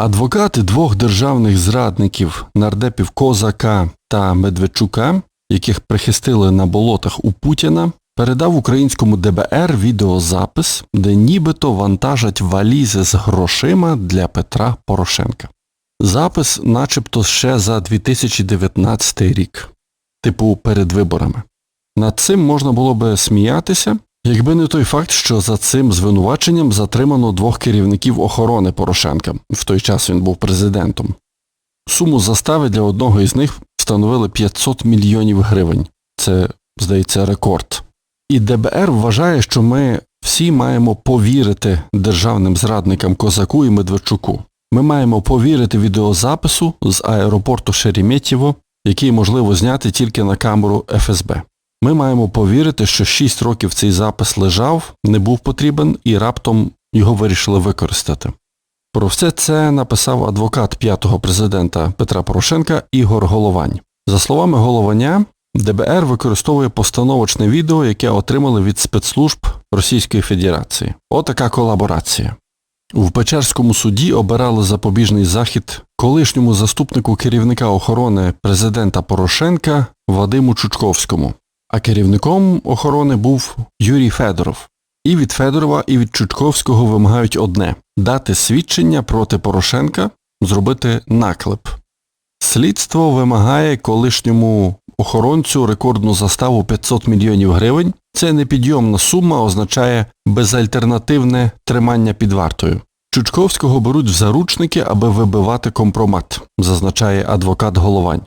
Адвокати двох державних зрадників нардепів Козака та Медведчука, яких прихистили на болотах у Путіна, передав українському ДБР відеозапис, де нібито вантажать валізи з грошима для Петра Порошенка. Запис начебто ще за 2019 рік, типу перед виборами. Над цим можна було би сміятися, якби не той факт, що за цим звинуваченням затримано двох керівників охорони Порошенка. В той час він був президентом. Суму застави для одного із них встановили 500 мільйонів гривень. Це, здається, рекорд. І ДБР вважає, що ми всі маємо повірити державним зрадникам Козаку і Медведчуку. Ми маємо повірити відеозапису з аеропорту Шереметьєво, який можливо зняти тільки на камеру ФСБ. Ми маємо повірити, що 6 років цей запис лежав, не був потрібен і раптом його вирішили використати. Про все це написав адвокат п'ятого президента Петра Порошенка Ігор Головань. За словами Голованя, ДБР використовує постановочне відео, яке отримали від спецслужб Російської Федерації. Отака колаборація. В Печерському суді обирали запобіжний захід колишньому заступнику керівника охорони президента Порошенка Вадиму Чучковському, а керівником охорони був Юрій Федоров. І від Федорова, і від Чучковського вимагають одне дати свідчення проти Порошенка, зробити наклеп. Слідство вимагає колишньому охоронцю рекордну заставу 500 мільйонів гривень. Це непідйомна сума означає безальтернативне тримання під вартою. Чучковського беруть в заручники, аби вибивати компромат, зазначає адвокат Головань.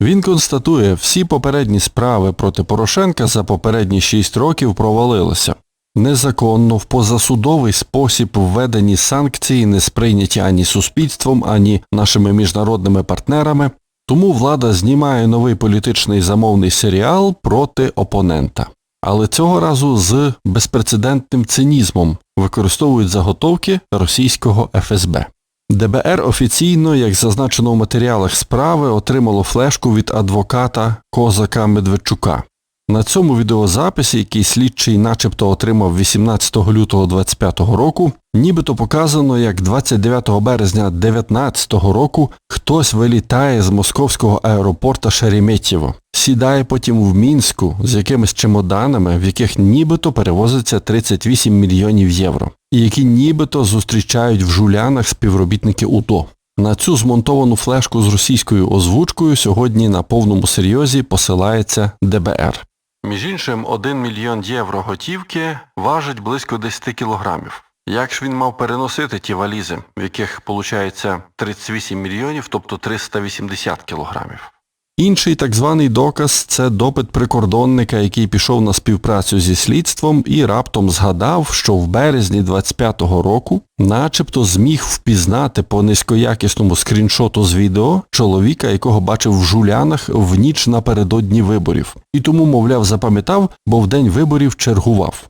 Він констатує, всі попередні справи проти Порошенка за попередні 6 років провалилися. Незаконно в позасудовий спосіб введені санкції не сприйняті ані суспільством, ані нашими міжнародними партнерами, тому влада знімає новий політичний замовний серіал проти опонента. Але цього разу з безпрецедентним цинізмом використовують заготовки російського ФСБ. ДБР офіційно, як зазначено в матеріалах справи, отримало флешку від адвоката Козака Медведчука. На цьому відеозаписі, який слідчий начебто отримав 18 лютого 25 року, нібито показано, як 29 березня 19 року хтось вилітає з московського аеропорта Шереметьєво, сідає потім в Мінську з якимись чемоданами, в яких нібито перевозиться 38 мільйонів євро, і які нібито зустрічають в жулянах співробітники УДО. На цю змонтовану флешку з російською озвучкою сьогодні на повному серйозі посилається ДБР. Між іншим, 1 мільйон євро готівки важить близько 10 кілограмів. Як ж він мав переносити ті валізи, в яких, виходить, 38 мільйонів, тобто 380 кілограмів? Інший так званий доказ це допит прикордонника, який пішов на співпрацю зі слідством і раптом згадав, що в березні 25-го року начебто зміг впізнати по низькоякісному скріншоту з відео чоловіка, якого бачив в жулянах в ніч напередодні виборів. І тому, мовляв, запам'ятав, бо в день виборів чергував.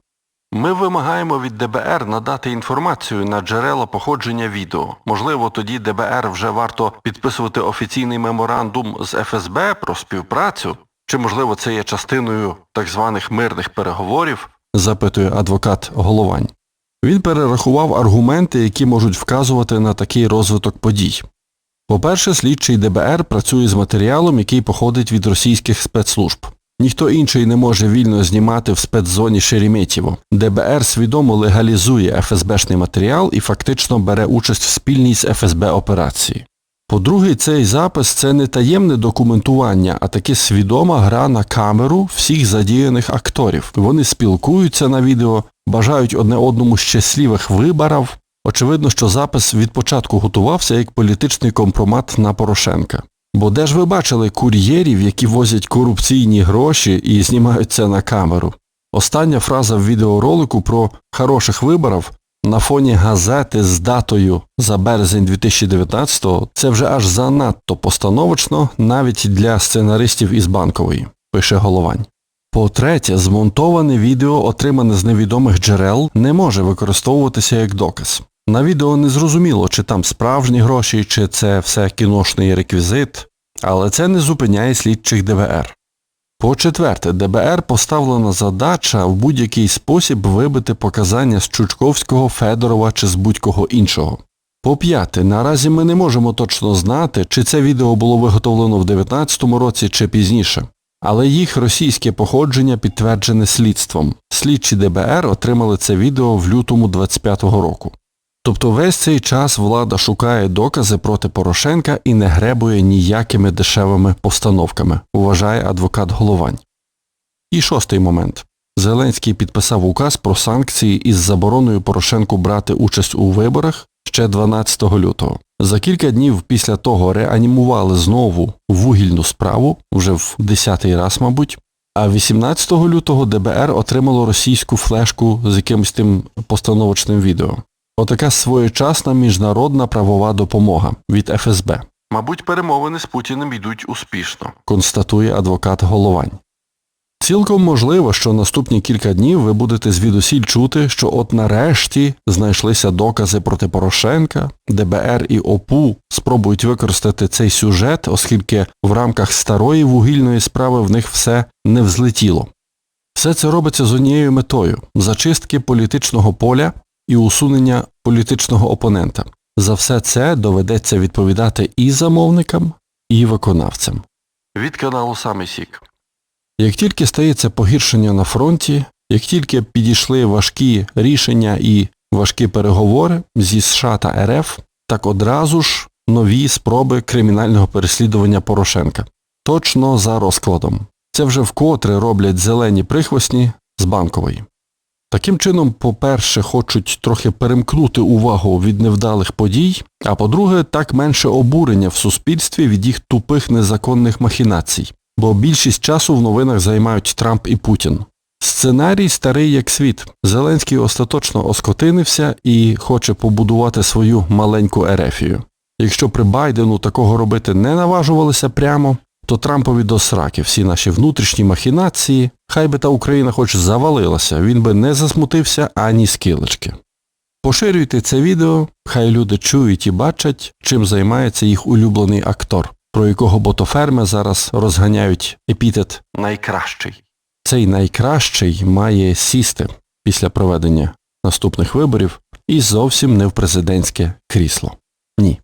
Ми вимагаємо від ДБР надати інформацію на джерела походження відео. Можливо, тоді ДБР вже варто підписувати офіційний меморандум з ФСБ про співпрацю, чи, можливо, це є частиною так званих мирних переговорів, запитує адвокат Головань. Він перерахував аргументи, які можуть вказувати на такий розвиток подій. По-перше, слідчий ДБР працює з матеріалом, який походить від російських спецслужб. Ніхто інший не може вільно знімати в спецзоні Шереметьєво. ДБР свідомо легалізує ФСБшний матеріал і фактично бере участь в спільній з ФСБ операції. По-друге, цей запис це не таємне документування, а таки свідома гра на камеру всіх задіяних акторів. Вони спілкуються на відео, бажають одне одному щасливих виборів. Очевидно, що запис від початку готувався як політичний компромат на Порошенка. Бо де ж ви бачили кур'єрів, які возять корупційні гроші і знімаються на камеру? Остання фраза в відеоролику про хороших виборів на фоні газети з датою за березень 2019-го це вже аж занадто постановочно навіть для сценаристів із банкової, пише Головань. По-третє, змонтоване відео, отримане з невідомих джерел, не може використовуватися як доказ. На відео не зрозуміло, чи там справжні гроші, чи це все кіношний реквізит, але це не зупиняє слідчих ДБР. По-четверте, ДБР поставлена задача в будь-який спосіб вибити показання з Чучковського, Федорова чи з будь-кого іншого. По п'яте, наразі ми не можемо точно знати, чи це відео було виготовлено в 19-му році чи пізніше. Але їх російське походження підтверджене слідством. Слідчі ДБР отримали це відео в лютому 25-го року. Тобто весь цей час влада шукає докази проти Порошенка і не гребує ніякими дешевими постановками, вважає адвокат Головань. І шостий момент. Зеленський підписав указ про санкції із забороною Порошенку брати участь у виборах ще 12 лютого. За кілька днів після того реанімували знову вугільну справу, вже в 10-й раз, мабуть, а 18 лютого ДБР отримало російську флешку з якимось тим постановочним відео. Отака своєчасна міжнародна правова допомога від ФСБ. Мабуть, перемовини з Путіним йдуть успішно, констатує адвокат Головань. Цілком можливо, що наступні кілька днів ви будете звідусіль чути, що от нарешті знайшлися докази проти Порошенка, ДБР і ОПУ спробують використати цей сюжет, оскільки в рамках старої вугільної справи в них все не взлетіло. Все це робиться з однією метою зачистки політичного поля і усунення політичного опонента. За все це доведеться відповідати і замовникам, і виконавцям. Від каналу Саме Сік. Як тільки стається погіршення на фронті, як тільки підійшли важкі рішення і важкі переговори зі США та РФ, так одразу ж нові спроби кримінального переслідування Порошенка. Точно за розкладом. Це вже вкотре роблять зелені прихвостні з банкової. Таким чином, по-перше, хочуть трохи перемкнути увагу від невдалих подій, а по-друге, так менше обурення в суспільстві від їх тупих незаконних махінацій, бо більшість часу в новинах займають Трамп і Путін. Сценарій старий як світ. Зеленський остаточно оскотинився і хоче побудувати свою маленьку ерефію. Якщо при Байдену такого робити не наважувалися прямо, то Трампові до сраки всі наші внутрішні махінації, хай би та Україна хоч завалилася, він би не засмутився ані скілечки. Поширюйте це відео, хай люди чують і бачать, чим займається їх улюблений актор, про якого ботоферми зараз розганяють епітет найкращий. Цей найкращий має сісти після проведення наступних виборів і зовсім не в президентське крісло. Ні.